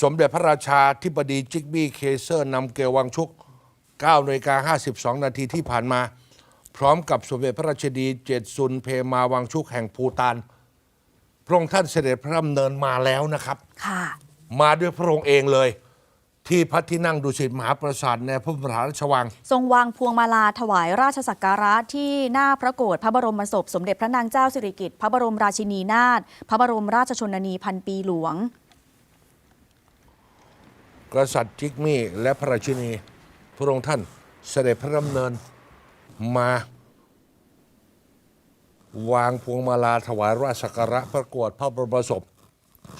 สมเด็จพระราชาธิบดีจิกบี้เคเซอร์นำเกลวังชุก9นาฬิกา52 นาทีที่ผ่านมา พร้อมกับสมเด็จพระราชดีเจ็ดซุนเพมาวังชุกแห่งภูตานพระองค์ท่านเสด็จพระดำเนินมาแล้วนะครับ ค่ะ มาด้วยพระองค์เองเลย ที่พระที่นั่งดุสิตมหาปราสาทในพระมหาราชวัง ทรงวางพวงมาลาถวายราชสักการะที่หน้าพระโกรธพระบรมศพ สมเด็จพระนางเจ้าสิริกิติ์พระบรมราชินีนาถพระบรมราชชนนีพันปีหลวง กษัตริย์จิกมี่และพระราชินี พระองค์ท่านเสด็จพระดำเนินมา วางพวงมาลาถวายราชสักการะประกวดพระบรมศพ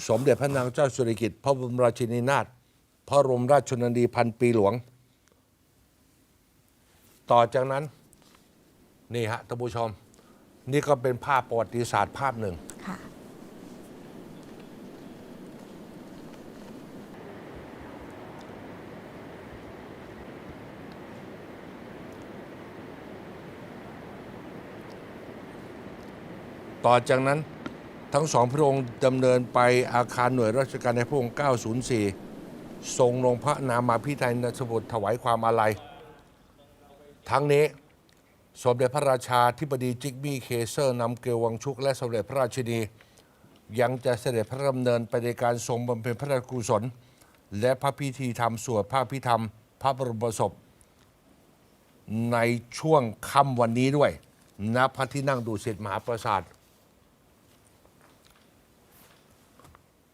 สมเด็จพระนางเจ้าสุริกิติ์พระบรมราชินีนาถพระบรมราชชนนีพันปีหลวง ต่อจากนั้น นี่ฮะท่านผู้ชม นี่ก็เป็นภาพประวัติศาสตร์ภาพหนึ่ง ต่อจากนั้นทั้งสองพระองค์ดำเนินไปอาคารหน่วยราชการในพระองค์ 904 ทรงลงพระนามาพิไทยนสบุตรถวายความอาลัย ทั้งนี้สมเด็จพระราชาธิบดีจิกบี้เคเซอร์นำเกลวังชุก และสมเด็จพระราชินี ยังจะเสด็จพระดำเนินไปในการทรงบำเพ็ญพระราชกุศล และพระพิธีธรรมสวดพระพิธรรม พระบรมศพ ในช่วงค่ำวันนี้ด้วยณพระที่นั่งดุสิตมหาปราสาท